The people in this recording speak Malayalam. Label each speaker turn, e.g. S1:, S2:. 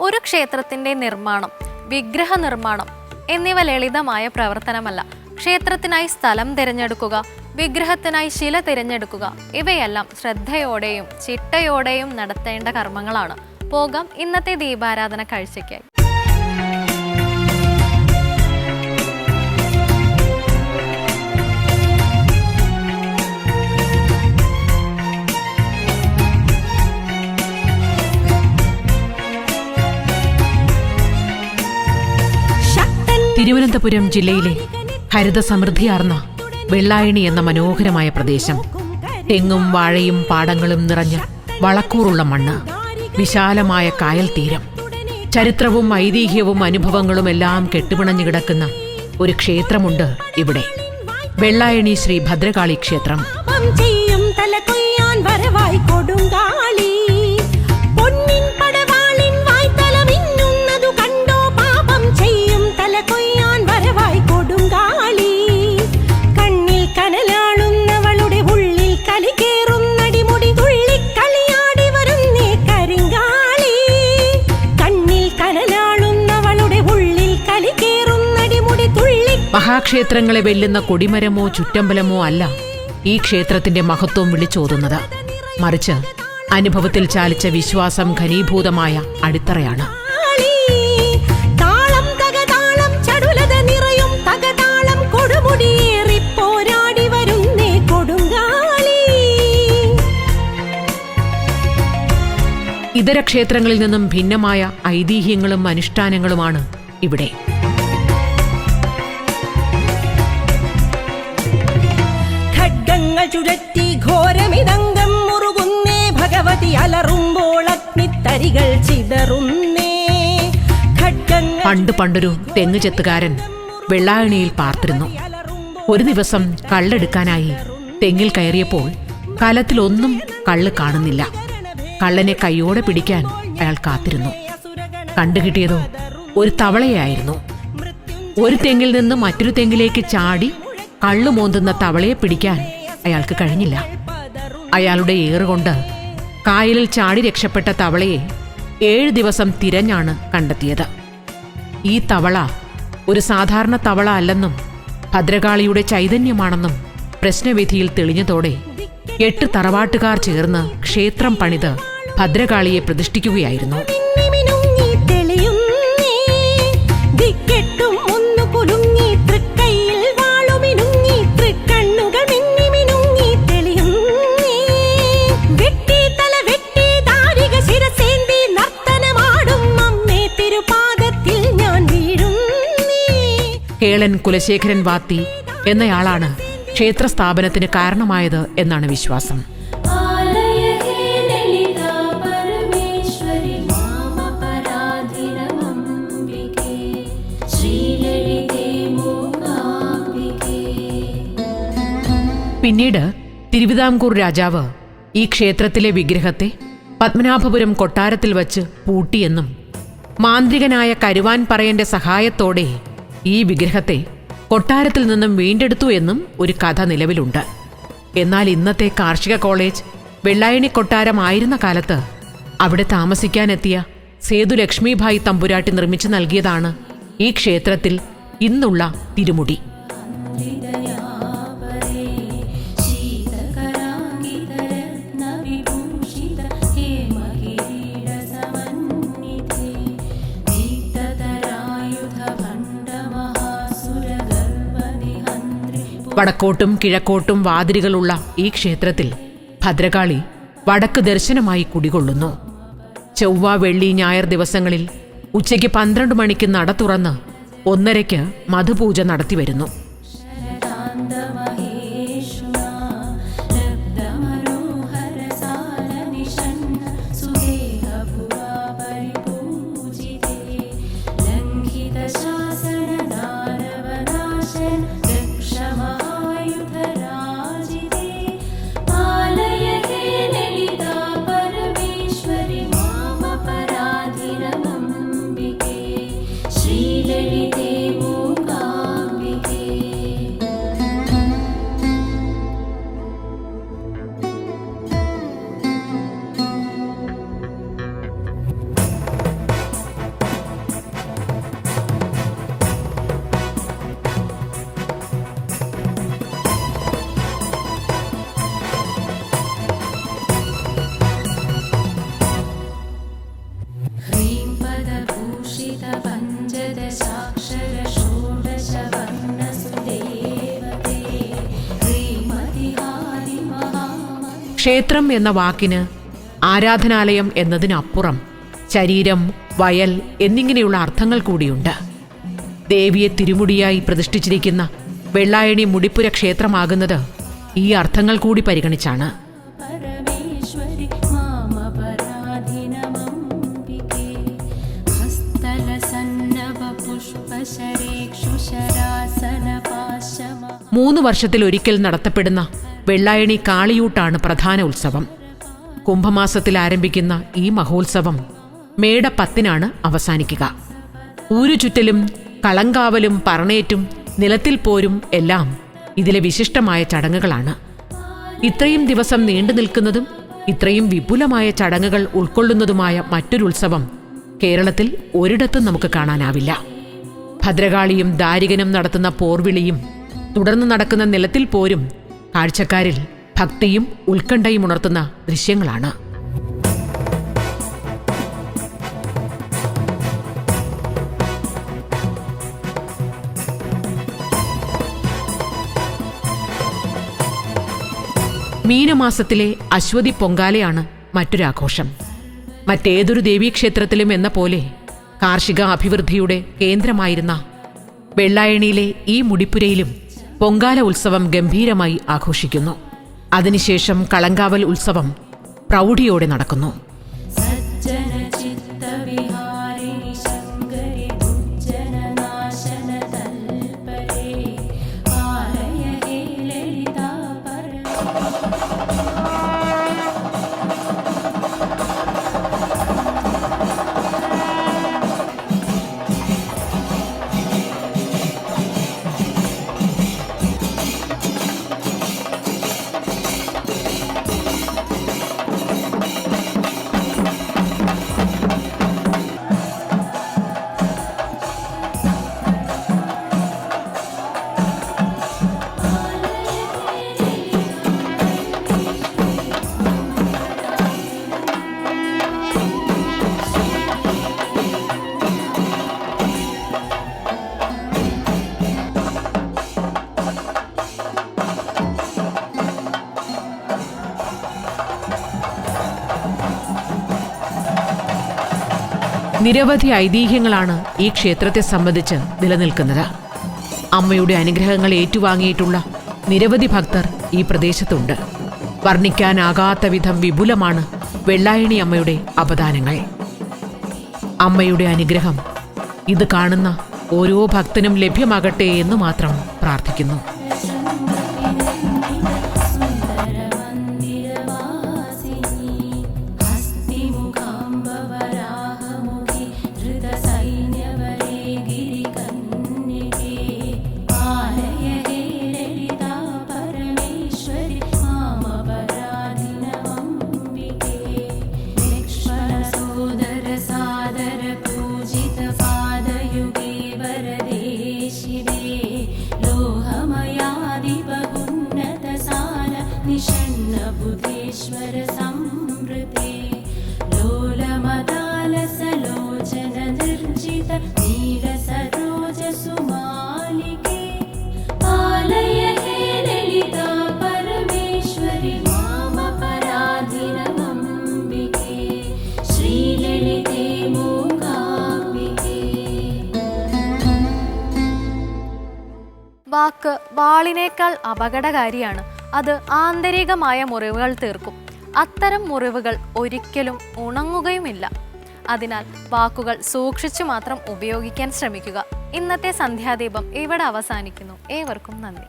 S1: ഒരു ക്ഷേത്രത്തിന്റെ നിർമ്മാണം വിഗ്രഹ നിർമ്മാണം എന്നിവ ലളിതമായ പ്രവർത്തനമല്ല. ക്ഷേത്രത്തിനായി സ്ഥലം തിരഞ്ഞെടുക്കുക വിഗ്രഹത്തിനായി ശില തിരഞ്ഞെടുക്കുക ഇവയെല്ലാം ശ്രദ്ധയോടെയും ചിട്ടയോടെയും നടത്തേണ്ട കർമ്മങ്ങളാണ്. പോകാം ഇന്നത്തെ ദീപാരാധന കാഴ്ചയ്ക്കായി.
S2: തിരുവനന്തപുരം ജില്ലയിലെ ഹരിത സമൃദ്ധിയാർന്ന വെള്ളായണി എന്ന മനോഹരമായ പ്രദേശം. തെങ്ങും വാഴയും പാടങ്ങളും നിറഞ്ഞ വളക്കൂറുള്ള മണ്ണ് വിശാലമായ കായൽ തീരം. ചരിത്രവും ഐതിഹ്യവും അനുഭവങ്ങളും എല്ലാം കെട്ടുപിണഞ്ഞു കിടക്കുന്ന ഒരു ക്ഷേത്രമുണ്ട് ഇവിടെ. വെള്ളായണി ശ്രീ ഭദ്രകാളി ക്ഷേത്രം. മഹാക്ഷേത്രങ്ങളെ വെല്ലുന്ന കൊടിമരമോ ചുറ്റമ്പലമോ അല്ല ഈ ക്ഷേത്രത്തിന്റെ മഹത്വം വിളിച്ചോതുന്നത്. മറിച്ച് അനുഭവത്തിൽ ചാലിച്ച വിശ്വാസം ഘനീഭൂതമായ അടിത്തറയാണ്. ഇതര ക്ഷേത്രങ്ങളിൽ നിന്നും ഭിന്നമായ ഐതിഹ്യങ്ങളും അനുഷ്ഠാനങ്ങളുമാണ് ഇവിടെ.
S3: ചുഴറ്റി ഘോരമിതങ്കം മുറുകുന്നേ. ഭഗവതി അലറുമ്പോൾ അഗ്നിത്തരികൾ ചിതറുന്നേ.
S2: പണ്ട് പണ്ടൊരു തെങ്ങ് ചെത്തുകാരൻ വെള്ളായണിയിൽ പാർത്തിരുന്നു. ഒരു ദിവസം കള്ളെടുക്കാനായി തെങ്ങിൽ കയറിയപ്പോൾ കലത്തിലൊന്നും കള്ള് കാണുന്നില്ല. കള്ളനെ കൈയോടെ പിടിക്കാൻ അയാൾ കാത്തിരുന്നു. കണ്ടുകിട്ടിയതോ ഒരു തവളയായിരുന്നു. ഒരു തെങ്ങിൽ നിന്ന് മറ്റൊരു തെങ്ങിലേക്ക് ചാടി കള്ളു മോന്തുന്ന തവളയെ പിടിക്കാൻ അയാൾക്ക് കഴിഞ്ഞില്ല. അയാളുടെ ഏറുകൊണ്ട് കായലിൽ ചാടി രക്ഷപ്പെട്ട തവളയെ ഏഴ് ദിവസം തിരഞ്ഞാണ് കണ്ടെത്തിയത്. ഈ തവള ഒരു സാധാരണ തവള അല്ലെന്നും ഭദ്രകാളിയുടെ ചൈതന്യമാണെന്നും പ്രശ്നവിധിയിൽ തെളിഞ്ഞതോടെ എട്ട് തറവാട്ടുകാർ ചേർന്ന് ക്ഷേത്രം പണിത് ഭദ്രകാളിയെ പ്രതിഷ്ഠിക്കുകയായിരുന്നു. കേളൻ കുലശേഖരൻ വാത്തി എന്നയാളാണ് ക്ഷേത്ര സ്ഥാപനത്തിന് കാരണമായത് എന്നാണ് വിശ്വാസം. പിന്നീട് തിരുവിതാംകൂർ രാജാവ് ഈ ക്ഷേത്രത്തിലെ വിഗ്രഹത്തെ പത്മനാഭപുരം കൊട്ടാരത്തിൽ വച്ച് പൂട്ടിയെന്നും മാന്ത്രികനായ കരുവാൻ പറയന്റെ സഹായത്തോടെ ഈ വിഗ്രഹത്തെ കൊട്ടാരത്തിൽ നിന്നും വീണ്ടെടുത്തു എന്നും ഒരു കഥ നിലവിലുണ്ട്. എന്നാൽ ഇന്നത്തെ കാർഷിക കോളേജ് വെള്ളായണി കൊട്ടാരം ആയിരുന്ന കാലത്ത് അവിടെ താമസിക്കാനെത്തിയ സേതു ലക്ഷ്മിഭായ് തമ്പുരാട്ടി നിർമ്മിച്ചു നൽകിയതാണ് ഈ ക്ഷേത്രത്തിൽ ഇന്നുള്ള തിരുമുടി. വടക്കോട്ടും കിഴക്കോട്ടും വാതിലുകളുള്ള ഈ ക്ഷേത്രത്തിൽ ഭദ്രകാളി വടക്ക് ദർശനമായി കുടികൊള്ളുന്നു ചൊവ്വ വെള്ളി ഞായർ ദിവസങ്ങളിൽ ഉച്ചയ്ക്ക് പന്ത്രണ്ട് മണിക്ക് നട തുറന്ന് ഒന്നരയ്ക്ക് മധുപൂജ നടത്തിവരുന്നു
S4: That's all.
S2: ക്ഷേത്രം എന്ന വാക്കിന് ആരാധനാലയം എന്നതിനപ്പുറം ശരീരം വയൽ എന്നിങ്ങനെയുള്ള അർത്ഥങ്ങൾ കൂടിയുണ്ട്. ദേവിയെ തിരുമുടിയായി പ്രതിഷ്ഠിച്ചിരിക്കുന്ന വെള്ളായണി മുടിപ്പുര ക്ഷേത്രമാകുന്നത് ഈ അർത്ഥങ്ങൾ കൂടി പരിഗണിച്ചാണ്.
S4: പുഷ്പശരി
S2: മൂന്ന് വർഷത്തിൽ ഒരിക്കൽ നടത്തപ്പെടുന്ന വെള്ളായണി കാളിയൂട്ടാണ് പ്രധാന ഉത്സവം. കുംഭമാസത്തിൽ ആരംഭിക്കുന്ന ഈ മഹോത്സവം മേട പത്തിനാണ് അവസാനിക്കുക. ഊരുചുറ്റലും കളങ്കാവലും പറണേറ്റും നിലത്തിൽ പോരും എല്ലാം ഇതിലെ വിശിഷ്ടമായ ചടങ്ങുകളാണ്. ഇത്രയും ദിവസം നീണ്ടു നിൽക്കുന്നതും ഇത്രയും വിപുലമായ ചടങ്ങുകൾ ഉൾക്കൊള്ളുന്നതുമായ മറ്റൊരു ഉത്സവം കേരളത്തിൽ ഒരിടത്തും നമുക്ക് കാണാനാവില്ല. ഭദ്രകാളിയും ദാരികനും നടത്തുന്ന പോർവിളിയും തുടർന്ന് നടക്കുന്ന നിലത്തിൽ പോരും കാഴ്ചക്കാരിൽ ഭക്തിയും ഉത്കണ്ഠയും ഉണർത്തുന്ന ദൃശ്യങ്ങളാണ്. മീനമാസത്തിലെ അശ്വതി പൊങ്കാലയാണ് മറ്റൊരാഘോഷം. മറ്റേതൊരു ദേവീക്ഷേത്രത്തിലും എന്ന പോലെ കാർഷിക അഭിവൃദ്ധിയുടെ കേന്ദ്രമായിരുന്ന വെള്ളായണിയിലെ ഈ മുടിപ്പുരയിലും പൊങ്കാല ഉത്സവം ഗംഭീരമായി ആഘോഷിക്കുന്നു. അതിനുശേഷം കളങ്കാവൽ ഉത്സവം പ്രൗഢിയോടെ നടക്കുന്നു.
S4: സജ്ജന
S2: നിരവധി ഐതിഹ്യങ്ങളാണ് ഈ ക്ഷേത്രത്തെ സംബന്ധിച്ച് നിലനിൽക്കുന്നത്. അമ്മയുടെ അനുഗ്രഹങ്ങൾ ഏറ്റുവാങ്ങിയിട്ടുള്ള നിരവധി ഭക്തർ ഈ പ്രദേശത്തുണ്ട്. വർണിക്കാനാകാത്ത വിധം വിപുലമാണ് വെള്ളായണി അമ്മയുടെ അപദാനങ്ങൾ. അമ്മയുടെ അനുഗ്രഹം ഇത് കാണുന്ന ഓരോ ഭക്തനും ലഭ്യമാകട്ടെ എന്ന് മാത്രം പ്രാർത്ഥിക്കുന്നു.
S1: വാക്ക് വാളിനേക്കാൾ അപകടകാരിയാണ്. അത് ആന്തരികമായ മുറിവുകൾ തീർക്കും. അത്തരം മുറിവുകൾ ഒരിക്കലും ഉണങ്ങുകയുമില്ല. അതിനാൽ വാക്കുകൾ സൂക്ഷിച്ചു മാത്രം ഉപയോഗിക്കാൻ ശ്രമിക്കുക. ഇന്നത്തെ സന്ധ്യാദീപം ഇവിടെ അവസാനിക്കുന്നു. ഏവർക്കും നന്ദി.